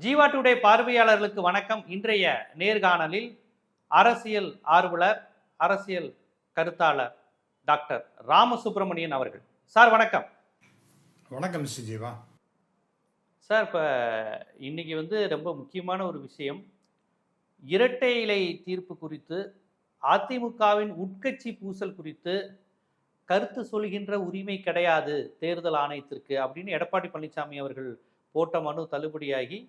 Jeeva today பார்வையாளர்களுக்கு வணக்கம். இன்றைய நேர்காணலில் அரசியல் ஆர்வலர் அரசியல் கருத்தாளர் டாக்டர் ராமசுப்பிரமணியன் அவர்கள். சார் வணக்கம். வணக்கம் மிஸ்டர் ஜீவா. சார் இப்போ இன்னைக்கு வந்து ரொம்ப முக்கியமான ஒரு விஷயம். இரட்டை இலை தீர்ப்பு குறித்து அதிமுகவின் உட்கட்சி பூசல் குறித்து கருத்து சொல்கின்ற உரிமை கிடையாது தேர்தல் ஆணையத்திற்கு அப்படின்னு எடப்பாடி பழனிசாமி அவர்கள் போட்ட மனு தள்ளுபடியாகி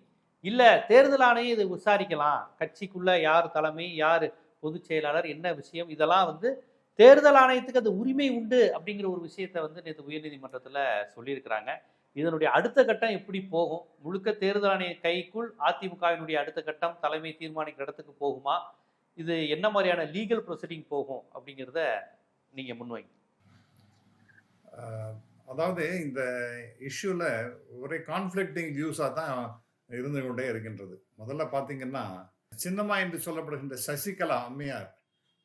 இல்லை தேர்தல் ஆணையம் இது விசாரிக்கலாம். கட்சிக்குள்ள யார் தலைமை யார் பொதுச் செயலாளர் என்ன விஷயம்? இதெல்லாம் வந்து தேர்தல் ஆணையத்துக்கு அது உரிமை உண்டு அப்படிங்கிற ஒரு விஷயத்த வந்து நேற்று உயர்நீதிமன்றத்தில் சொல்லியிருக்கிறாங்க. இதனுடைய அடுத்த கட்டம் எப்படி போகும்? முழுக்க தேர்தல் ஆணைய கைக்குள் அதிமுகவினுடைய அடுத்த கட்டம் தலைமை தீர்மானிக்கிற இடத்துக்கு போகுமா? இது என்ன மாதிரியான லீகல் ப்ரொசீடிங் போகும் அப்படிங்கிறத நீங்கள் முன்வைங்க. அதாவது இந்த இஷ்யூவில் ஒரே கான்ஃப்ளிக்டிங் வியூஸாக தான் இருந்து கொண்டே இருக்கின்றது. முதல்ல பார்த்தீங்கன்னா சின்னம்மா என்று சொல்லப்படுகின்ற சசிகலா அம்மையார்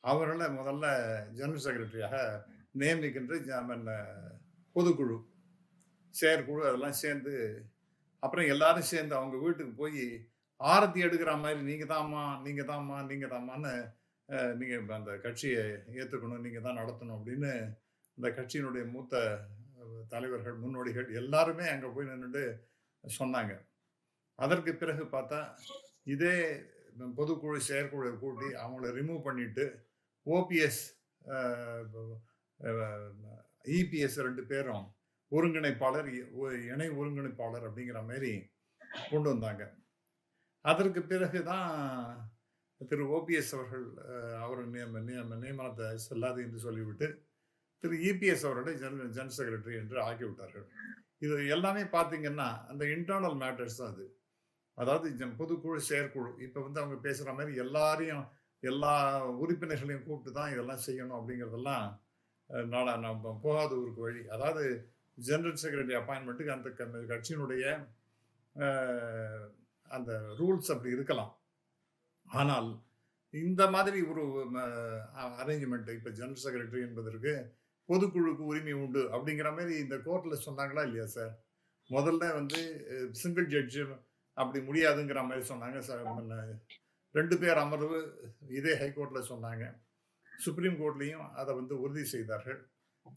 அவர்களை முதல்ல ஜெனரல் செக்ரட்டரியாக நியமிக்கின்ற பொதுக்குழு செயற்குழு அதெல்லாம் சேர்ந்து அப்புறம் எல்லாரும் சேர்ந்து அவங்க வீட்டுக்கு போய் ஆரத்தி எடுக்கிற மாதிரி நீங்கள் தாம்மா நீங்கள் தாம்மா நீங்கள் தாம்மான்னு நீங்கள் அந்த கட்சியை ஏற்றுக்கணும் நீங்கள் தான் நடத்தணும் அப்படின்னு இந்த கட்சியினுடைய மூத்த தலைவர்கள் முன்னோடிகள் எல்லாருமே அங்கே போய் நின்றுட்டு சொன்னாங்க. அதற்கு பிறகு பார்த்தா இதே பொதுக்குழு செயற்குழு கூட்டி அவங்கள ரிமூவ் பண்ணிட்டு ஓபிஎஸ் இபிஎஸ் ரெண்டு பேரும் ஒருங்கிணைப்பாளர் ஒ- இணை ஒருங்கிணைப்பாளர் அப்படிங்கிற மாதிரி கொண்டு வந்தாங்க. அதற்கு பிறகு தான் திரு ஓபிஎஸ் அவர்கள் அவர் நியம நியம நியமனத்தை செல்லாது என்று சொல்லிவிட்டு திரு இபிஎஸ் அவர்களை ஜெனரல் ஜெனரல் செக்ரட்டரி என்று ஆக்கிவிட்டார்கள். இது எல்லாமே பார்த்தீங்கன்னா அந்த இன்டர்னல் மேட்டர்ஸ் தான் அது. அதாவது பொதுக்குழு செயற்குழு. இப்போ வந்து அவங்க பேசுகிற மாதிரி எல்லாரையும் எல்லா உறுப்பினர்களையும் கூப்பிட்டு தான் இதெல்லாம் செய்யணும் அப்படிங்கிறதெல்லாம் அஹ், நாடா நம்ம போகாத ஊருக்கு வழி. அதாவது ஜெனரல் செக்ரட்டரி அப்பாயின்மெண்ட்டுக்கு அந்த கட்சியினுடைய அந்த ரூல்ஸ் அப்படி இருக்கலாம். ஆனால் இந்த மாதிரி ஒரு அரேஞ்ச்மெண்ட் இப்போ ஜெனரல் செக்ரட்டரி என்பதற்கு பொதுக்குழுக்கு உரிமை உண்டு அப்படிங்கிற மாதிரி இந்த கோர்ட்டில் சொன்னாங்களா இல்லையா சார்? முதல்ல வந்து சிங்கிள் ஜட்ஜு அப்படி முடியாதுங்கிற மாதிரி சொன்னாங்க ரெண்டு பேர் அமர்வு இதே ஹைகோர்ட்டில் சொன்னாங்க. சுப்ரீம் கோர்ட்லேயும் அதை வந்து உறுதி செய்தார்கள்.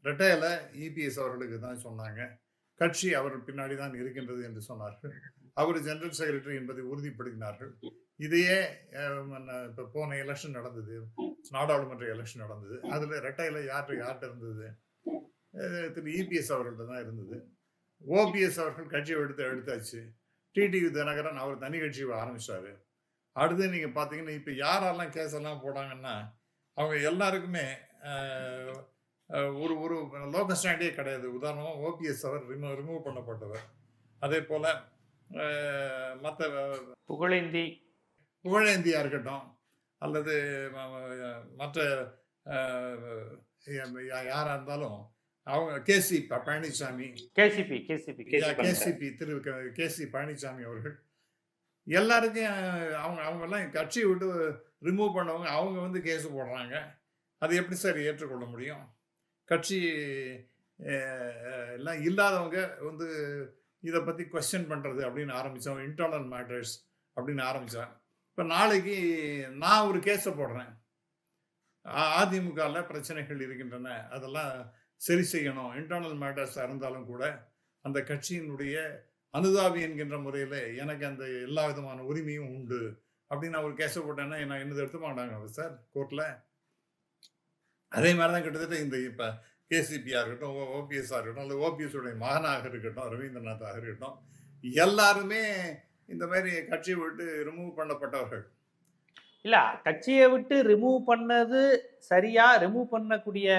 ரெட்டையில இபிஎஸ் அவர்களுக்கு தான் சொன்னாங்க. கட்சி அவர் பின்னாடி தான் இருக்கின்றது என்று சொன்னார்கள். அவர் ஜெனரல் செக்ரட்டரி என்பதை உறுதிப்படுத்தினார்கள். இதையே இப்போ போன எலெக்ஷன் நடந்தது. நாடாளுமன்ற எலெக்ஷன் நடந்தது. அதில் ரெட்டையில் யார்கிட்ட யார்கிட்ட இருந்தது? திரு இபிஎஸ் அவர்கள்ட்ட தான் இருந்தது. ஓபிஎஸ் அவர்கள் கட்சியை எடுத்து எடுத்தாச்சு. டிடிவி தினகரன் அவர் தனி கட்சியை ஆரம்பிச்சாரு. அடுத்து நீங்கள் பார்த்தீங்கன்னா இப்போ யாரெல்லாம் கேஸ் எல்லாம் போடாங்கன்னா அவங்க எல்லாருக்குமே ஒரு ஒரு லோக்கல் ஸ்டாண்டே கிடையாது. உதாரணமாக ஓபிஎஸ் அவர் ரிமூவ் ரிமூவ் பண்ணப்பட்டவர். அதே போல் மற்ற புகழேந்தி. புகழேந்தியா இருக்கட்டும் அல்லது மற்ற அஹ், யா- யாரா இருந்தாலும் அவங்க KC Palaniswami KCP KCP KCP Thiru KC Palaniswami அவர்கள். எல்லாருக்கும் அவங்க அவங்க எல்லாம் கட்சியை விட்டு ரிமூவ் பண்ணவங்க அவங்க வந்து கேஸ் போடுறாங்க. அது எப்படி சார் ஏற்றுக்கொள்ள முடியும்? கட்சி எல்லாம் இல்லாதவங்க வந்து இதை பற்றி கொஸ்டின் பண்ணுறது அப்படின்னு ஆரம்பித்தோம் இன்டர்னல் மேட்டர்ஸ் அப்படின்னு ஆரம்பித்தேன் இப்போ நாளைக்கு நான் ஒரு கேஸை போடுறேன். அதிமுகவில் பிரச்சனைகள் இருக்கின்றன அதெல்லாம் சரி செய்யணும் இன்டர்னல் மேட்டர்ஸாக இருந்தாலும் கூட அந்த கட்சியினுடைய அனுதாபி என்கின்ற முறையில் எனக்கு அந்த எல்லா விதமான உரிமையும் உண்டு அப்படின்னு நான் ஒரு போட்டேன்னா நான் என்னது எடுத்து மாட்டாங்க சார் கோர்ட்டில் அதே மாதிரி தான் கிட்டத்தட்ட இந்த இப்போ கேசிபியாக இருக்கட்டும் ஓபிஎஸ்ஸாக இருக்கட்டும் அல்லது ஓபிஎஸ்ஸுடைய மகனாக இருக்கட்டும் ரவீந்திரநாத்தாக இருக்கட்டும் எல்லாருமே இந்த மாதிரி கட்சியை விட்டு ரிமூவ் பண்ணப்பட்டவர்கள். இல்லை கட்சியை விட்டு ரிமூவ் பண்ணது சரியா ரிமூவ் பண்ணக்கூடிய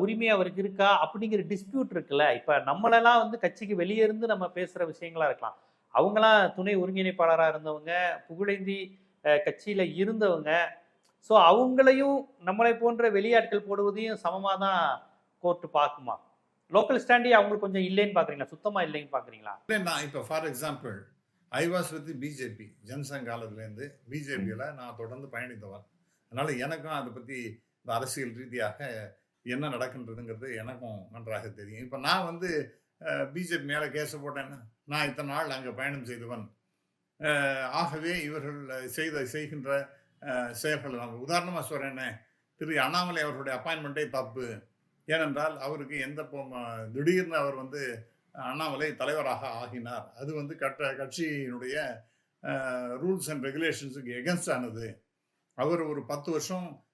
உரிமை அவருக்கு இருக்கா? அப்படிங்கிற டிஸ்பியூட் இருக்குல்ல. இப்போ நம்மளெல்லாம் வந்து கட்சிக்கு வெளியே இருந்து நம்ம பேசுகிற விஷயங்களா இருக்கலாம். அவங்களாம் துணை ஒருங்கிணைப்பாளராக இருந்தவங்க புகழேந்தி கட்சியில் இருந்தவங்க. ஸோ அவங்களையும் நம்மளை போன்ற வெளியாட்கள் போடுவதையும் சமமாக தான் கோர்ட்டு பார்க்குமா? லோக்கல் ஸ்டாண்டே அவங்களுக்கு கொஞ்சம் இல்லைன்னு பார்க்குறீங்களா? சுத்தமாக இல்லைன்னு பார்க்குறீங்களா? இல்லை நான் இப்போ for example I was with BJP Jansangh காலத்துலேருந்து பிஜேபியில் நான் தொடர்ந்து பயணித்தவன் அதனால் எனக்கும் அதை பற்றி இந்த அரசியல் ரீதியாக என்ன நடக்கின்றதுங்கிறது எனக்கும் நன்றாக தெரியும். இப்போ நான் வந்து பிஜேபி மேலே கேஸை போட்டேன்னா நான் இத்தனை நாள் அங்கே பயணம் செய்தவன். ஆகவே இவர்கள் செய்த செய்கின்ற செயல்கள் நான் உதாரணமாக சொல்கிறேன்னே திரு அண்ணாமலை அவர்களுடைய அப்பாயின்மெண்ட்டே தப்பு. ஏனென்றால் அவருக்கு எந்த பொ- திடீர்னு அவர் வந்து அண்ணாமலை தலைவராக ஆகினார். அது வந்து கட்ட கட்சியினுடைய ரூல்ஸ் அண்ட் ரெகுலேஷன்ஸுக்கு எகென்ஸ்ட் ஆனது. அவர் ஒரு பத்து வருஷம்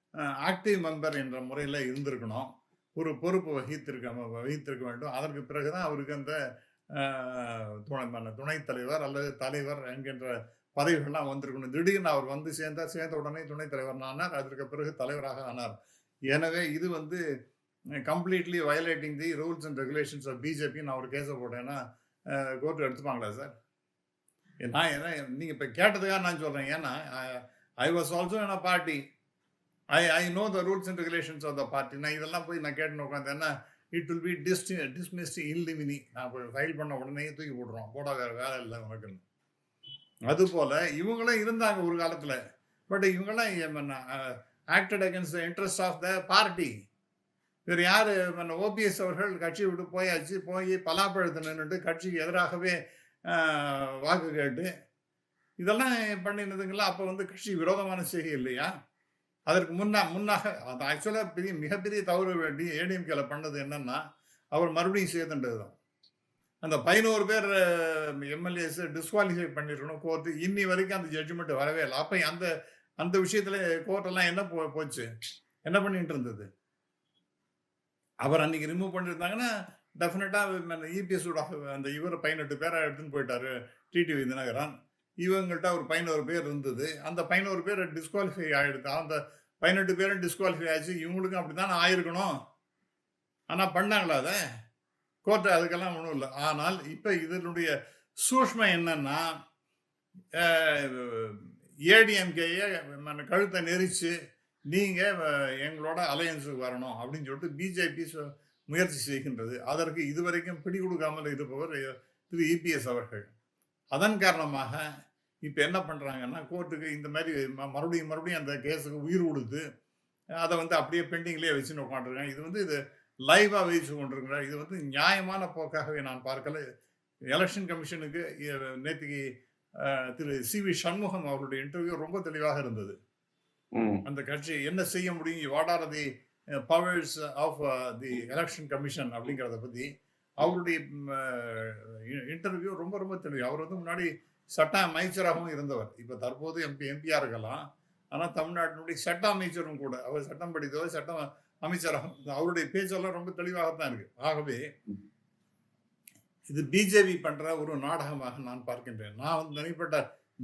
ஆக்டிவ் மெம்பர் என்ற முறையில் இருந்திருக்கணும். ஒரு பொறுப்பு வகித்திருக்க வகித்திருக்க வேண்டும். அதற்கு பிறகுதான் அவருக்கு அந்த துணை துணைத் தலைவர் அல்லது தலைவர் என்கின்ற பதவிகள்லாம் வந்திருக்கணும். திடீர்னு அவர் வந்து சேர்ந்தார் சேர்ந்த உடனே துணைத் தலைவர் ஆனார். அதற்கு பிறகு தலைவராக ஆனார். எனவே இது வந்து completely violating the rules and regulations of BJP நான் ஒரு கேஸை போட்டேன்னா கோர்ட்டு எடுத்துப்பாங்களா சார்? நான் ஏன்னா நீங்கள் இப்போ கேட்டதுக்காக நான் சொல்கிறேன் ஏன்னா I was also in a party I I know the rules and regulations of the party நான் இதெல்லாம் போய் நான் கேட்டுன்னு உட்காந்தேன்னா இட் வில் பி டிஸ்டி டிஸ்மிஸ்ட் இல்லிமினி நான் ஃபைல் பண்ண உடனே தூக்கி போட்டுருவோம் போட வேலை இல்லை உனக்குன்னு. அதுபோல் இவங்களும் இருந்தாங்க ஒரு காலத்தில். பட் இவங்கெல்லாம் acted against the interest of the party இவர் யார்? ஓபிஎஸ் அவர்கள் கட்சி விட்டு போயாச்சு. போய் பலாப்பழத்தை நின்றுட்டு கட்சிக்கு எதிராகவே வாக்கு கேட்டு இதெல்லாம் பண்ணினதுங்களா அப்போ வந்து கட்சி விரோதமான செய்கை இல்லையா? அதற்கு முன்னா முன்னாக அது ஆக்சுவலாக பெரிய மிகப்பெரிய தவறு வேண்டி ஏடிஎம்கேல பண்ணது என்னன்னா அவர் மறுபடியும் சேர்த்துன்றது தான் அந்த பதினோரு பேர் எம்எல்ஏஸ் டிஸ்குவாலிஃபை பண்ணிருக்கணும் கோர்ட்டு இன்னி வரைக்கும் அந்த ஜட்ஜ்மெண்ட் வரவே இல்லை. அப்போ அந்த அந்த விஷயத்துல கோர்ட்டெல்லாம் என்ன போ போச்சு? என்ன பண்ணிட்டு இருந்தது? அவர் அன்னைக்கு ரிமூவ் பண்ணியிருந்தாங்கன்னா டெஃபினட்டாக இபிஎஸோட அந்த இவர் பதினெட்டு பேரை எடுத்துன்னு போயிட்டாரு டிடிவி தினகரன் இவங்கள்ட்ட ஒரு பதினோரு பேர் இருந்தது. அந்த பதினோரு பேர் டிஸ்குவாலிஃபை ஆகிடுது அந்த பதினெட்டு பேரும் டிஸ்குவாலிஃபை ஆச்சு. இவங்களுக்கும் அப்படி தானே ஆயிருக்கணும். ஆனால் பண்ணாங்களா அதை? கோர்ட்டு அதுக்கெல்லாம் ஒன்றும் இல்லை. ஆனால் இப்போ இதனுடைய சூஷ்மம் என்னன்னா ஏடிஎம்கேயை கழுத்தை நெரிச்சு நீங்கள் எங்களோட அலையன்ஸுக்கு வரணும் அப்படின்னு சொல்லிட்டு பிஜேபி முயற்சி செய்கின்றது. அதற்கு இதுவரைக்கும் பிடி கொடுக்காமல் இருப்பவர் திரு இபிஎஸ் அவர்கள். அதன் காரணமாக இப்போ என்ன பண்ணுறாங்கன்னா கோர்ட்டுக்கு இந்த மாதிரி மறுபடியும் மறுபடியும் அந்த கேஸுக்கு உயிர் கொடுத்து அதை வந்து அப்படியே பெண்டிங்லேயே வச்சுன்னு உட்காந்துருக்காங்க இது வந்து இது லைவாக வச்சு கொண்டிருக்கிறார். இது வந்து நியாயமான போக்காகவே நான் பார்க்கல. எலெக்ஷன் கமிஷனுக்கு நேற்றுக்கு திரு சி வி சண்முகம் அவருடைய இன்டர்வியூ ரொம்ப தெளிவாக இருந்தது. அந்த கட்சி என்ன செய்ய முடியும்? What are the powers of the election commission அப்படிங்கிறத பற்றி அவருடைய இன்டர்வியூ ரொம்ப ரொம்ப தெளிவு. அவர் வந்து முன்னாடி சட்ட அமைச்சராகவும் இருந்தவர். இப்போ தற்போது எம்பி எம்பியாக இருக்கலாம் ஆனால் தமிழ்நாட்டினுடைய சட்ட அமைச்சரும் கூட அவர் சட்டம் படித்தவர் சட்டம் அமைச்சராக அவருடைய பேச்செல்லாம் ரொம்ப தெளிவாகத்தான் இருக்கு. ஆகவே இது பிஜேபி பண்ணுற ஒரு நாடகமாக நான் பார்க்கின்றேன். நான் வந்து தனிப்பட்ட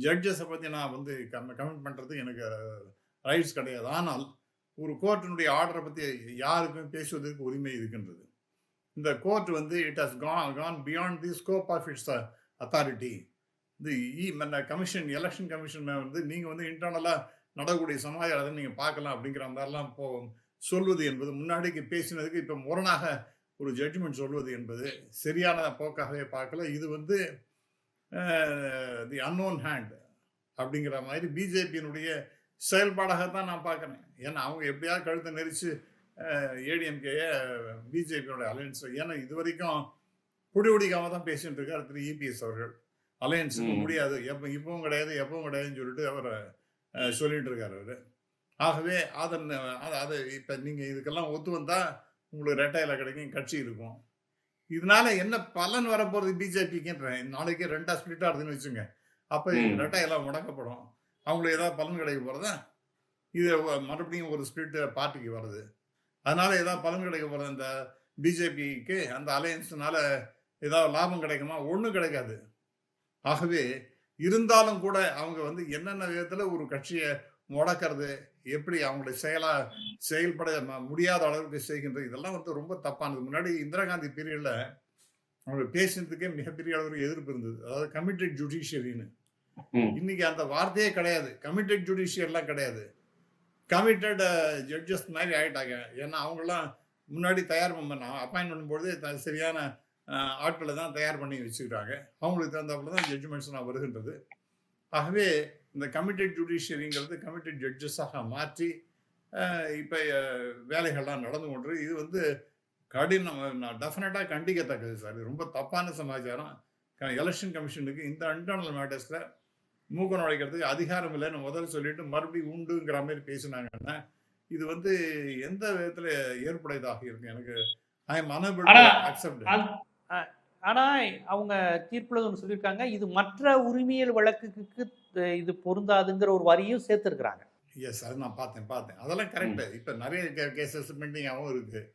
ஜட்ஜஸை பற்றி நான் வந்து கமெண்ட் பண்ணுறது எனக்கு ரைட்ஸ் கிடையாது. ஆனால் ஒரு கோர்ட்டினுடைய ஆர்டரை பற்றி யாருக்குமே பேசுவதற்கு உரிமை இருக்கின்றது. இந்த கோர்ட் வந்து it has gone gone beyond the scope of its authority இந்த இ கமிஷன் எலெக்ஷன் கமிஷன் வந்து நீங்கள் வந்து இன்டர்னலாக நடக்கக்கூடிய சமாச்சாரத்தை நீங்கள் பார்க்கலாம் அப்படிங்கிற மாதிரிலாம் போ சொல்வது என்பது முன்னாடிக்கு பேசினதுக்கு இப்போ முரணாக ஒரு ஜட்ஜ்மெண்ட் சொல்வது என்பது சரியான போக்காகவே பார்க்கல. இது வந்து தி அன்னோன் ஹேண்ட் அப்படிங்கிற மாதிரி பிஜேபியினுடைய செயல்பாடாகத்தான் நான் பார்க்குறேன். ஏன்னா அவங்க எப்படியாவது கழுத்தை நெரிச்சு ஏடிஎம்கேயை பிஜேபியோட அலையன்ஸ் ஏன்னா இது வரைக்கும் குடி குடிக்காம தான் பேசிகிட்டு இருக்கார் திரு இபிஎஸ் அவர்கள். அலையன்ஸுக்கு ம். முடியாது. எப்போ இப்பவும் கிடையாது எப்பவும் கிடையாதுன்னு சொல்லிட்டு அவர் சொல்லிட்டு இருக்காரு அவர். ஆகவே அதன் அது அது இப்போ நீங்கள் இதுக்கெல்லாம் ஒத்து வந்தால் உங்களுக்கு ரெட்டையில கிடைக்கும் கட்சி இருக்கும். இதனால என்ன பலன் வரப்போகிறது பிஜேபிக்குன்றேன் நாளைக்கு ரெண்டா ஸ்பிளிட் ஆகுதுன்னு வச்சுங்க. அப்போ. ரெட்டையெல்லாம் முடக்கப்படும். அவங்களுக்கு ஏதாவது பலன் கிடைக்க போகிறதா இது மறுபடியும் ஒரு ஸ்பிளிட் பார்ட்டிக்கு வருது அதனால ஏதாவது பலன் கிடைக்க போகிறது இந்த பிஜேபிக்கு அந்த அலையன்ஸ்னால ஏதாவது லாபம் கிடைக்குமா? ஒன்றும் கிடைக்காது. ஆகவே இருந்தாலும் கூட அவங்க வந்து என்னென்ன விதத்தில் ஒரு கட்சியை முடக்கிறது எப்படி அவங்களுடைய செயலா செயல்பட முடியாத அளவுக்கு செய்கின்றது இதெல்லாம் வந்து ரொம்ப தப்பானது. முன்னாடி இந்திரா காந்தி பீரியட்ல அவங்க பேசினதுக்கே மிகப்பெரிய அளவுக்கு எதிர்ப்பு இருந்தது. அதாவது கமிட்டட் ஜுடிஷியரின்னு. இன்னைக்கு அந்த வார்த்தையே கிடையாது. கமிட்டட் ஜுடிஷியர்லாம் கிடையாது. கமிட்டட் ஜட்ஜஸ் மாதிரி ஆயிட்டாங்க. ஏன்னா அவங்கெல்லாம் முன்னாடி தயார் பண்ண அப்பாயின்ட் பண்ணும்போது சரியான ஆட்களை தான் தயார் பண்ணி வச்சுக்கிறாங்க. அவங்களுக்கு தகுந்தாப்புல தான் ஜட்ஜ்மெண்ட்ஸ்லாம் வருகின்றது. ஆகவே இந்த கமிட்டட் ஜுடிஷியரிங்கிறது கமிட்டட் ஜட்ஜஸாக மாற்றி இப்போ வேலைகள்லாம் நடந்து கொண்டு இது வந்து கடினம் நான் டெஃபினட்டாக கண்டிக்கத்தக்கது சார் இது ரொம்ப தப்பான சமாச்சாரம். எலெக்ஷன் கமிஷனுக்கு இந்த இன்டர்னல் மேட்டர்ஸில் மூக்க நுழைக்கிறதுக்கு அதிகாரம் இல்லைன்னு முதல்ல சொல்லிட்டு மறுபடியும் உண்டுங்கிற மாதிரி பேசினாங்கன்னா இது வந்து எந்த விதத்துல ஏற்புடையதாக இருக்கு? எனக்கு ஐ எம் unable to ஆனா, accept it. அது- அ- ஆனா அவங்க தீர்ப்புல ஒன்று சொல்லியிருக்காங்க. இது மற்ற உரிமையல் வழக்குக்கு இது பொருந்தாதுங்கிற ஒரு வரியும் சேர்த்திருக்கிறாங்க. எஸ் அது நான் பார்த்தேன் பார்த்தேன். அதெல்லாம் கரெக்ட் இப்ப நிறைய கேசஸ் பெண்டிங்காகவும் இருக்கு.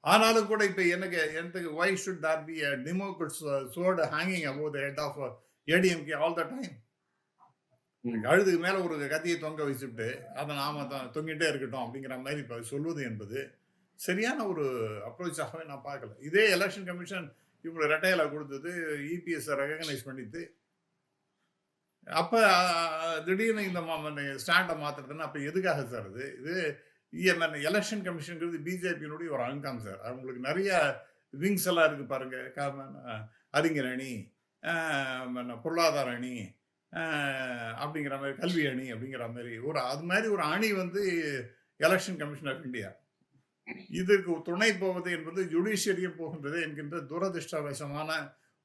ஆனாலும் கூட இப்ப எனக்கு எனக்கு why should there be democrat sword hanging above the head of ADMK all the time கழுதுக்கு மேல ஒரு கத்தியை தொங்க வச்சுட்டு அதை நாம தொங்கிட்டே இருக்கட்டும் அப்படிங்கிற மாதிரி இப்ப சொல்வது என்பது சரியான ஒரு அப்ரோச்சாகவே நான் பார்க்கல. இதே எலெக்ஷன் கமிஷன் இவ்வளோ ரெட்டையில கொடுத்தது E இபிஎஸ் ரெகனைஸ் பண்ணிட்டு அப்போ திடீர்னு இந்த ஸ்டாண்டை மாத்துறதுன்னா அப்போ எதுக்காக சார் இது? இது எலெக்ஷன் கமிஷனுங்கிறது பிஜேபியினுடைய ஒரு அங்கம் சார் அவங்களுக்கு நிறைய விங்ஸ் எல்லாம் இருக்குது பாருங்கள் க- அறிஞர் அணி மன்ன பொருளாதார அணி அப்படிங்கிற மாதிரி கல்வி அணி அப்படிங்கிற மாதிரி ஒரு அது மாதிரி ஒரு அணி வந்து எலெக்ஷன் கமிஷன் ஆஃப் இந்தியா இதற்கு துணை போவது என்பது ஜுடிஷியரியும் போகின்றது என்கின்ற துரதிருஷ்டவசமான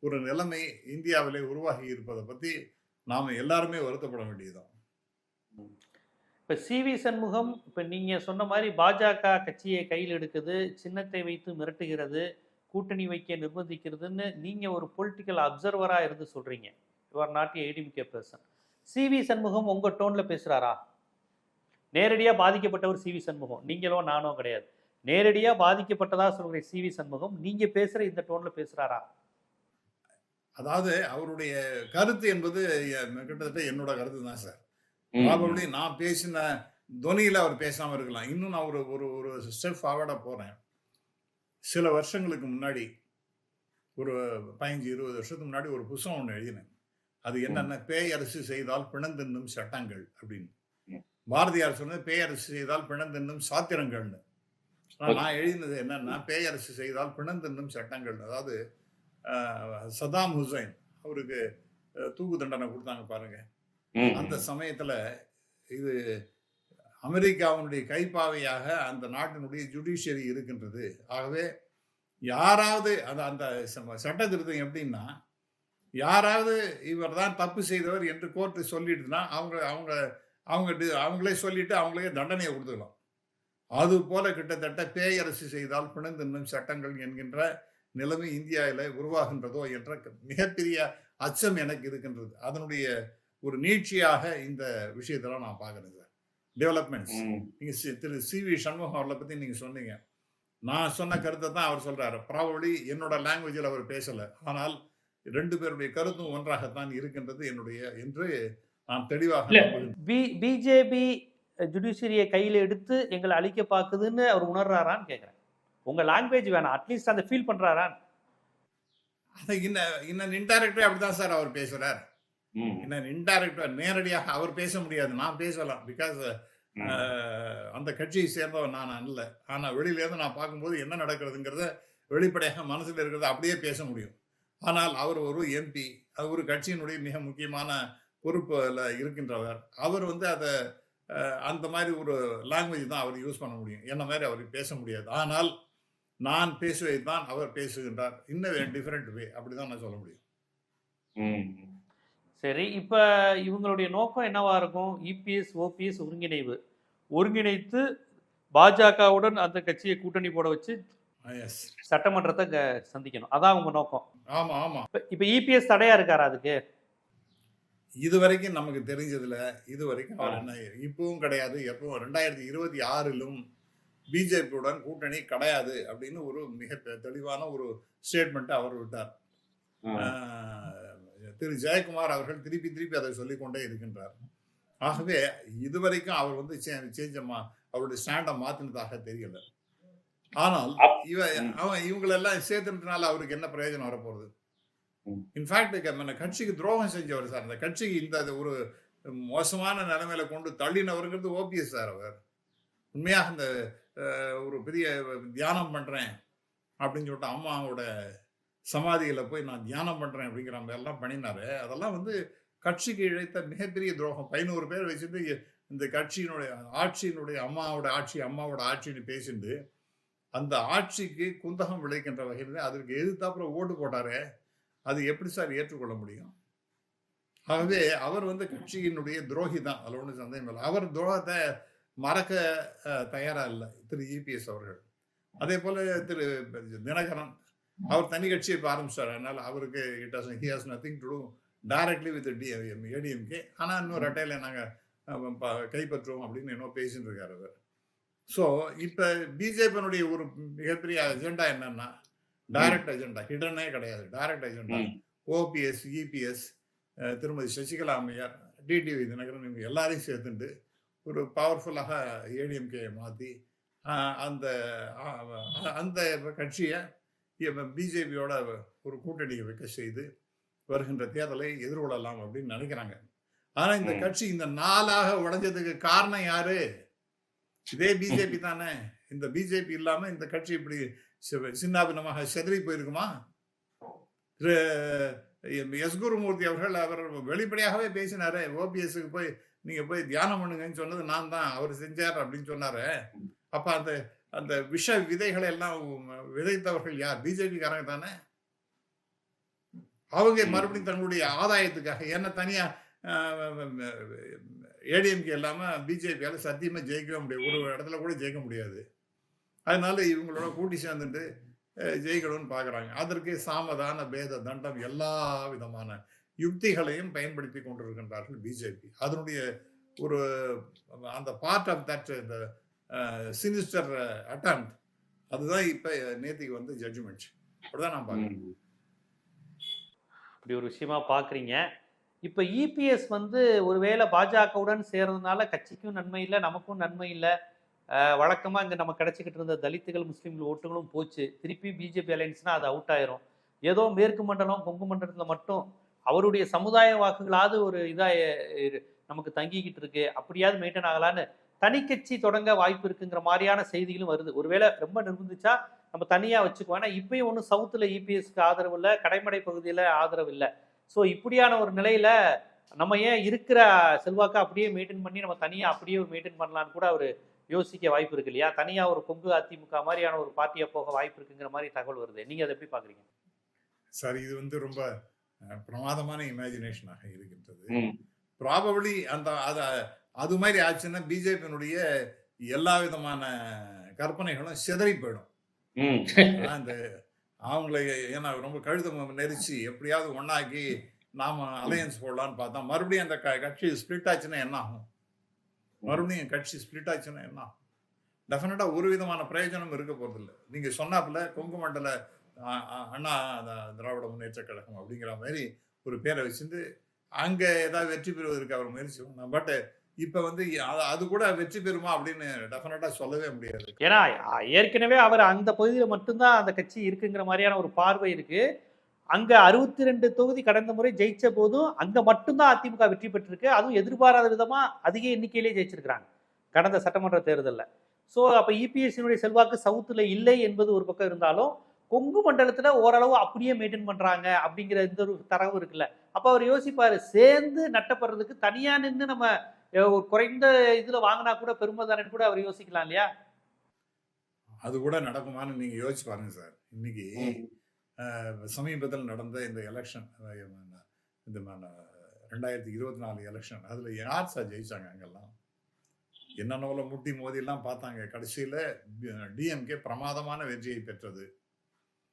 ஒரு நிலைமை இந்தியாவிலே உருவாகி இருப்பதை பற்றி நாம் எல்லாருமே வருத்தப்பட வேண்டியதுதான். இப்ப சிவி சண்முகம் இப்போ நீங்கள் சொன்ன மாதிரி பாஜக கட்சியை கையில் எடுக்குது சின்னத்தை வைத்து மிரட்டுகிறது கூட்டணி வைக்க நிர்பந்திக்கிறதுன்னு நீங்கள் ஒரு பொலிட்டிக்கல் அப்சர்வராக இருந்து சொல்கிறீங்க you're not ADMK person CV Shanmugam உங்கள் டோனில் பேசுகிறாரா நேரடியாக பாதிக்கப்பட்டவர் சிவி சண்முகம். நீங்களோ நானோ கிடையாது. நேரடியா பாதிக்கப்பட்டதா சொல்ற சிவி சண்முகம் நீங்க பேசுற இந்த டோன்ல பேசுறாரா? அதாவது அவருடைய கருத்து என்பது கிட்டத்தட்ட என்னோட கருத்து தான் சார். ப்ராபப்ளி நான் பேசின துணியில அவர் பேசாம இருக்கலாம். இன்னும் நான் ஒரு ஒரு ஒரு ஸ்டெப் ஃபார்வர்டா போறேன். சில வருஷங்களுக்கு முன்னாடி ஒரு பதினஞ்சு இருபது வருஷத்துக்கு முன்னாடி ஒரு புத்தகம் ஒன்று எழுதினேன். அது என்னென்ன பேயரசு செய்தால் பிணந்தென்னும் சட்டங்கள் அப்படின்னு. பாரதியார் சொன்னது பேயரசு செய்தால் பிணந்தென்னும் சாத்திரங்கள்னு. நான் எழுதினது என்னன்னா பேயரசு செய்தால் பிணந்தென்னும் சட்டங்கள். அதாவது சதாம் ஹுசைன் அவருக்கு தூக்கு தண்டனை கொடுத்தாங்க பாருங்க. அந்த சமயத்துல இது அமெரிக்காவினுடைய கைப்பாவையாக அந்த நாட்டினுடைய ஜுடிஷியரி இருக்கின்றது. ஆகவே யாராவது அந்த அந்த சட்ட திருத்தம் எப்படின்னா யாராவது இவர் தான் தப்பு செய்தவர் என்று கோர்ட்டு சொல்லிடுதுன்னா அவங்க அவங்க அவங்க அவங்களே சொல்லிட்டு அவங்களே தண்டனையை கொடுத்துக்கலாம் அது போல கிட்டத்தட்ட பேயரசு செய்தால் பிணந்தென்னும் சட்டங்கள் என்கின்ற நிலைமை இந்தியாவில் உருவாகின்றதோ என்ற மிகப்பெரிய அச்சம் எனக்கு இருக்கின்றது. அதனுடைய ஒரு நீட்சியாக இந்த விஷயத்தெல்லாம் நான் பார்க்குறேன் சார். டெவலப்மெண்ட்ஸ் நீங்க சி- திரு சி வி சண்முகம் அவர்களை பத்தி நீங்க சொன்னீங்க. நான் சொன்ன கருத்தை தான் அவர் சொல்றாரு. ப்ராபப்ளி என்னோட லாங்குவேஜில் அவர் பேசல. ஆனால் ரெண்டு பேருடைய கருத்தும் ஒன்றாகத்தான் இருக்கின்றது என்னுடைய என்று நான் தெளிவாக பிஜேபி ஜுடிஷியரியை கையில் எடுத்து எங்களை அழிக்க பார்க்குதுன்னு அவர் உணர்றாரான்னு கேட்குறேன் உங்க லாங்குவேஜ் வேணாம். அட்லீஸ்ட் அந்த ஃபீல் பண்றாரான்னு. அதை இன்ன இன்னும் இன்டைரக்டா அப்படிதான் சார் அவர் பேசுறார். இன்னும் இன்டைரக்டா நேரடியாக அவர் பேச முடியாது. நான் பேசலாம். பிகாஸ் அந்த கட்சியை சேர்ந்தவன் நான் அல்ல. ஆனா வெளியில இருந்து நான் பார்க்கும்போது என்ன நடக்கிறதுங்கிறத வெளிப்படையாக மனசுல இருக்கிறத அப்படியே பேச முடியும். ஆனால் அவர் ஒரு எம்பி அவர் ஒரு கட்சியினுடைய மிக முக்கியமான பொறுப்புல இருக்கின்றவர். அவர் வந்து அதை அந்த மாதிரி ஒரு லாங்குவேஜ் தான் அவர் யூஸ் பண்ண முடியும். என்ன மாதிரி அவர் பேச முடியாது. ஆனால் நான் பேசுவதை தான் அவர் பேசுகின்றார். இன்னும் டிஃப்ரெண்ட் வே அப்படிதான் நான் சொல்ல முடியும். சரி இப்ப இவங்களுடைய நோக்கம் என்னவா இருக்கும்? இபிஎஸ் ஓபிஎஸ் ஒருங்கிணைவு. ஒருங்கிணைத்து பாஜகவுடன் அந்த கட்சியை கூட்டணி போட வச்சு எஸ் சட்டமன்றத்தை க- சந்திக்கணும். அதான் உங்க நோக்கம். ஆமா ஆமா. இப்ப- இப்ப இபிஎஸ் தடையா இருக்காரா அதுக்கு? இதுவரைக்கும் நமக்கு தெரிஞ்சதுல இதுவரைக்கும் அவர் என்ன இப்பவும் கிடையாது. எப்பவும் ரெண்டாயிரத்தி இருபத்தி ஆறிலும் பிஜேபியுடன் கூட்டணி கிடையாது அப்படின்னு ஒரு மிக தெளிவான ஒரு ஸ்டேட்மெண்ட் அவர் விட்டார். திரு ஜெயக்குமார் அவர்கள் திருப்பி திருப்பி அதை சொல்லிக்கொண்டே இருக்கின்றார். ஆகவே இதுவரைக்கும் அவர் வந்து சேஞ்ச் அவருடைய ஸ்டாண்டை மாத்தினதாக தெரியல. ஆனால் இவ. அவன் இவங்களெல்லாம் சேர்த்துனதுனால அவருக்கு என்ன பிரயோஜனம் வரப்போகுது? இன்ஃபேக்ட் இன்ஃபேக்ட் கட்சிக்கு துரோகம் செஞ்சவர் சார். அந்த கட்சிக்கு இந்த ஒரு மோசமான நிலைமையில கொண்டு தள்ளினவருங்கிறது ஓபிஎஸ் சார் அவர். உண்மையாக இந்த ஒரு பெரிய தியானம் பண்றேன் அப்படின்னு சொல்லிட்டு அம்மாவோட சமாதியில் போய் நான் தியானம் பண்றேன் அப்படிங்கிற மாதிரிலாம் எல்லாம் பண்ணினாரு. அதெல்லாம் வந்து கட்சிக்கு இழைத்த மிகப்பெரிய துரோகம். பதினோரு பேர் வச்சுட்டு இந்த கட்சியினுடைய ஆட்சியினுடைய அம்மாவோட ஆட்சி அம்மாவோட ஆட்சின்னு பேசிட்டு அந்த ஆட்சிக்கு குந்தகம் விளைக்கின்ற வகையில் அதற்கு எதிர்த்தாப்புல ஓட்டு போட்டாரு. அது எப்படி சார் ஏற்றுக்கொள்ள முடியும்? ஆகவே அவர் வந்து கட்சியினுடைய துரோகி தான். அதில் ஒன்றும் சந்தேகம் இல்லை. அவர் துரோகத்தை மறக்க தயாராக இல்லை. திரு இபிஎஸ் அவர்கள். அதே போல் திரு தினகரன். அவர் தனி கட்சியை இப்போ ஆரம்பிச்சார். அதனால் அவருக்கு it has he has nothing to do directly with DM ADMK ஆனால் இன்னும் ரெட்டையில் நாங்கள் கைப்பற்றுவோம் அப்படின்னு இன்னும் பேசிட்டு இருக்காரு அவர். ஸோ இப்போ பிஜேபியினுடைய ஒரு மிகப்பெரிய அஜெண்டா என்னன்னா டைரக்ட் அஜெண்டா ஹிடனே கிடையாது. டைரக்ட் அஜெண்டா ம். ஓபிஎஸ் இபிஎஸ் திருமதி சசிகலா அம்மையார் டிடிவி தினகரன் இவங்க எல்லாரையும் சேர்த்துட்டு ஒரு பவர்ஃபுல்லாக ஏடிஎம்கே மாற்றி அந்த அந்த கட்சியை பிஜேபியோட ஒரு கூட்டணியை வைக்க செய்து வருகின்ற தேர்தலை எதிர்கொள்ளலாம் அப்படின்னு நினைக்கிறாங்க. ஆனா இந்த. கட்சி இந்த நாளாக உடைஞ்சதுக்கு காரணம் யாரு? இதே பிஜேபி தானே. இந்த பிஜேபி இல்லாம இந்த கட்சி இப்படி சின்னாபின்னமாக செதறி போயிருக்குமா திரு எஸ் குருமூர்த்தி அவர்கள் அவர் வெளிப்படையாகவே பேசினாரு ஓபிஎஸ்க்கு போய் நீங்க போய் தியானம் பண்ணுங்கன்னு சொன்னது நான் தான் அவர் செஞ்சார் அப்படின்னு சொன்னாரு அப்ப அந்த அந்த விஷ விதைகளை எல்லாம் விதைத்தவர்கள் யார் பிஜேபிக்காரங்க தானே அவங்க மறுபடியும் தங்களுடைய ஆதாயத்துக்காக ஏன்னா தனியா ஏடிஎம்கே இல்லாம பிஜேபியால சத்தியமா ஜெயிக்கவே முடியாது ஒரு இடத்துல கூட ஜெயிக்க முடியாது அதனால இவங்களோட கூட்டி சேர்ந்துட்டு ஜெயிக்கணும்னு பார்க்குறாங்க அதற்கு சாமதான பேத தண்டம் எல்லா விதமான யுக்திகளையும் பயன்படுத்தி கொண்டிருக்கின்றார்கள் பிஜேபி. அதனுடைய ஒரு அந்த பார்ட் ஆஃப் தட் இந்த சினிஸ்டர் அட்டம் அதுதான் இப்போ நேத்திக்கு வந்து ஜட்ஜ்மெண்ட் அப்படிதான் நான் பார்க்குறேன் இப்படி ஒரு விஷயமா பார்க்குறீங்க இப்போ இபிஎஸ் வந்து ஒருவேளை பாஜகவுடன் சேர்றதுனால கட்சிக்கும் நன்மை இல்லை நமக்கும் நன்மை இல்லை வழக்கமாக இங்கே நம்ம கிடச்சிக்கிட்டு இருந்த தலித்துகள் முஸ்லீம்கள் ஓட்டுகளும் போச்சு. திருப்பி பிஜேபி அலையன்ஸ்னால் அது அவுட் ஆயிரும். ஏதோ மேற்கு மண்டலம் கொங்கு மண்டலத்தில் மட்டும் அவருடைய சமுதாய வாக்குகளாவது ஒரு இதாக நமக்கு தங்கிக்கிட்டு இருக்கு. அப்படியாவது மெயின்டைன் ஆகலான்னு தனிக்கட்சி தொடங்க வாய்ப்பு இருக்குங்கிற மாதிரியான செய்திகளும் வருது. ஒருவேளை ரொம்ப நிர்பந்திச்சா நம்ம தனியாக வச்சுக்குவோம். ஏன்னா இப்பயும் ஒன்றும் சவுத்தில் இபிஎஸ்க்கு ஆதரவு இல்லை கடைமடை பகுதியில் ஆதரவு இல்லை. ஸோ இப்படியான ஒரு நிலையில் நம்ம ஏன் இருக்கிற செல்வாக்கை அப்படியே மெயின்டைன் பண்ணி நம்ம தனியாக அப்படியே மெயின்டைன் பண்ணலான்னு கூட அவர் யோசிக்க வாய்ப்பு இருக்கு இல்லையா? தனியாக ஒரு கொங்கு அதிமுக மாதிரியான ஒரு பார்ட்டியை போக வாய்ப்பு இருக்குங்கிற மாதிரி தகவல் வருது. நீங்கள் அதை எப்படி பார்க்குறீங்க? சார் இது வந்து ரொம்ப பிரமாதமான இமேஜினேஷனாக இருக்கின்றது. ப்ராபபிளி அந்த அது அது மாதிரி ஆச்சுன்னா பிஜேபியினுடைய எல்லா விதமான கற்பனைகளும் சிதறி போயிடும். இந்த அவங்களை ஏன்னா ரொம்ப கழுத நெரிச்சு எப்படியாவது ஒண்ணாக்கி நாம அலையன்ஸ் போடலான்னு பார்த்தா மறுபடியும் அந்த கட்சி ஸ்பிளிட் ஆச்சுன்னா என்ன ஆகும்? மறுபடியும் கட்சி ஸ்பிளிட் ஆச்சுன்னா என்ன? ஆகும் டெஃபினட்டா ஒரு விதமான பிரயோஜனம் இருக்க போறதில்ல. நீங்க சொன்னாப்புல கொங்கு மண்டல அண்ணா திராவிட முன்னேற்ற கழகம் அப்படிங்கிற மாதிரி ஒரு பேரை வச்சிருந்து அங்க ஏதாவது வெற்றி பெறுவதற்கு அவர் முயற்சி பண்ணலாம் பட் இப்ப வந்து அது- கூட வெற்றி பெறுமா அப்படின்னு டெஃபினட்டா சொல்லவே முடியாது. ஏன்னா ஏற்கனவே அவர் அந்த பகுதியில் மட்டும்தான் அந்த கட்சி இருக்குங்கிற மாதிரியான ஒரு பார்வை இருக்கு. அங்க அறுபத்தி ரெண்டு தொகுதி கடந்த முறை ஜெயிச்ச போதும் அங்க மட்டும்தான் அதிமுக வெற்றி பெற்றிருக்கு. அதுவும் எதிர்பாராத விதமா அதிக எண்ணிக்கையிலே ஜெயிச்சிருக்கிறாங்க. கடந்த சட்டமன்ற தேர்தலில். ஸோ அப்போ இபிஎஸ்சியினுடைய செல்வாக்கு சவுத்துல இல்லை என்பது ஒரு பக்கம் இருந்தாலும் கொங்கு மண்டலத்துல ஓரளவு அப்படியே மெயின்டைன் பண்றாங்க அப்படிங்கிற இந்த ஒரு தரவு இருக்குல்ல. அப்ப அவர் யோசிப்பாரு சேர்ந்து நட்டப்படுறதுக்கு தனியா நின்று நம்ம ஒரு குறைந்த இதுல வாங்கினா கூட பெருமை தானேன்னு கூட அவர் யோசிக்கலாம் இல்லையா? அது கூட நடக்குமான்னு நீங்க யோசிச்சு பாருங்க சார். இன்னைக்கு சமீபத்தில் நடந்த இந்த எலெக்ஷன் இந்த ரெண்டாயிரத்தி இருபத்தி நாலு எலெக்ஷன் அதில் யார் சார் ஜெயிச்சாங்க அங்கெல்லாம்? என்னென்ன முட்டி மோதி பார்த்தாங்க. கடைசியில் டிஎம்கே பிரமாதமான வெற்றியை பெற்றது.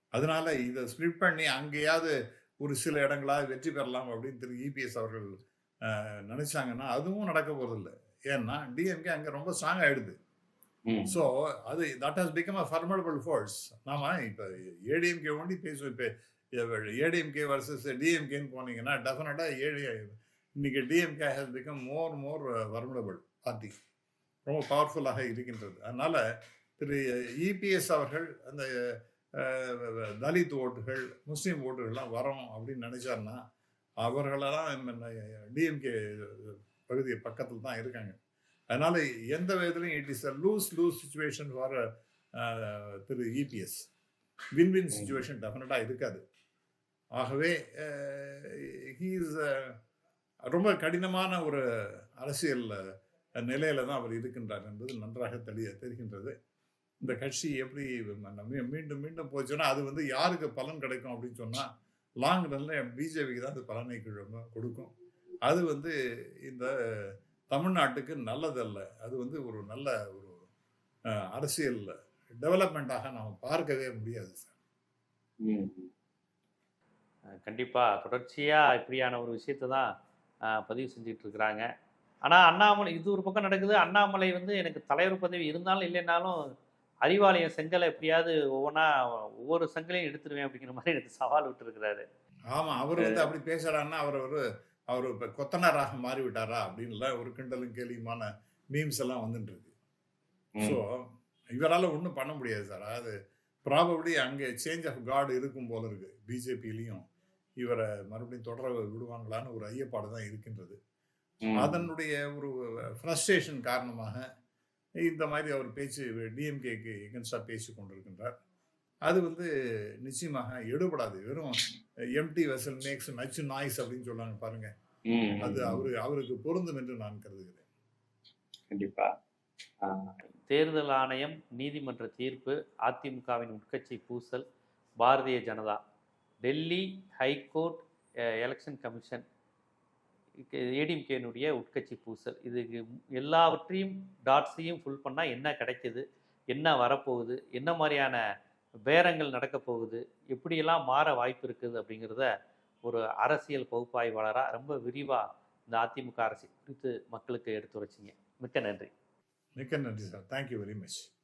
அதனால இதை ஸ்பிளிட் பண்ணி அங்கேயாவது ஒரு சில இடங்களாவது வெற்றி பெறலாம் அப்படின்னு திரு. இபிஎஸ் அவர்கள் நினைச்சாங்கன்னா அதுவும் நடக்க போகிறதில்ல ஏன்னா டிஎம்கே அங்கே ரொம்ப ஸ்ட்ராங் ஆகிடுது ஸோ அது that has become a formidable force நாம இப்போ ஏடிஎம்கே ஒண்டி பேசுவோம். இப்போ ஏடிஎம்கே வர்சஸ் டிஎம்கேன்னு போனீங்கன்னா டெஃபினட்டாக ஏடி இன்னைக்கு DMK has become more more formidable party ரொம்ப பவர்ஃபுல்லாக இருக்கின்றது. அதனால திரு இபிஎஸ் அவர்கள் அந்த தலித் ஓட்டுகள் முஸ்லீம் ஓட்டுகள்லாம் வரும் அப்படின்னு நினைச்சாருன்னா அவர்களெல்லாம் டிஎம்கே பகுதி பக்கத்தில் தான் இருக்காங்க. அதனால எந்த விதத்திலையும் it is a lose lose situation for Thiru EPS win win situation டெஃபினட்டாக இருக்காது. ஆகவே ஹீ இஸ் ரொம்ப கடினமான ஒரு அரசியல் நிலையில தான் அவர் இருக்கின்றார் என்பது நன்றாக தெளிய தெரிகின்றது. இந்த கட்சி எப்படி மீண்டும் மீண்டும் போச்சுன்னா அது வந்து யாருக்கு பலன் கிடைக்கும் அப்படின்னு சொன்னா லாங் ரன்ல பிஜேபிக்கு தான் அது பலனை கொடுக்கும். அது வந்து இந்த தமிழ்நாட்டுக்கு நல்லதல்ல. அது வந்து ஒரு நல்ல ஒரு அரசியல் டெவலப்மெண்ட்டாக நாம் பார்க்கவே முடியாது சார். ம். அஹ் கண்டிப்பா. தொடர்ச்சியா இப்படியான ஒரு விஷயத்தை தான் பதிவு செஞ்சுட்டு இருக்கிறாங்க ஆனா அண்ணாமலை இது ஒரு பக்கம் நடக்குது. அண்ணாமலை வந்து எனக்கு தலைவர் பதவி இருந்தாலும் இல்லைனாலும் அறிவாலயம் செங்கலை எப்படியாவது ஒவ்வொன்றா ஒவ்வொரு செங்கலையும் எடுத்துருவேன் அப்படிங்கிற மாதிரி எனக்கு சவால் விட்டுருக்கிறாரு. ஆமா. அவர் வந்து அப்படி பேசுறாருன்னா அவர் ஒரு அவர் இப்போ கொத்தனாராக மாறி விட்டாரா அப்படின்ல ஒரு கிண்டலும் கேலியுமான மீம்ஸ் எல்லாம் வந்துட்டு இருக்கு. ஸோ இவரால் ஒன்றும் பண்ண முடியாது சார். அதாவது ப்ராபப்ளி அங்கே சேஞ்ச் ஆஃப் காட் இருக்கும் போல இருக்கு. பிஜேபியிலையும் இவரை மறுபடியும் தொடர விடுவாங்களான்னு ஒரு ஐயப்பாடு தான் இருக்கின்றது. அதனுடைய ஒரு ஃப்ரஸ்ட்ரேஷன் காரணமாக இந்த மாதிரி அவர் பேச்சு டிஎம்கேக்கு எகன்ஸ்டாக பேசி கொண்டிருக்கின்றார் அது வந்து நிச்சயமாக எடுபடாது. வெறும் empty vessel makes much noise அப்படின்னு சொல்றாங்க பாருங்க. அது அவரு அவருக்கு பொருந்தும் என்று நான் கருதுகிறேன். கண்டிப்பா. தேர்தல் ஆணையம் நீதிமன்ற தீர்ப்பு அதிமுகவின் உட்கட்சி பூசல் Bharatiya Janata. Delhi high court election commission ஏடிஎம்கேனுடைய உட்கட்சி பூசல். இது எல்லாவற்றையும் டாட்ஸையும் ஃபுல் பண்ணால் என்ன கிடைக்குது? என்ன வரப்போகுது? என்ன மாதிரியான பேரங்கள் நடக்க போகுது எப்படியெல்லாம் மாற வாய்ப்பு இருக்குது அப்படிங்கிறத ஒரு அரசியல் பகுப்பாய்வாளராக ரொம்ப விரிவாக இந்த அதிமுக அரசு குறித்து மக்களுக்கு எடுத்துரைச்சிங்க. மிக்க நன்றி. மிக்க நன்றி சார். Thank you very much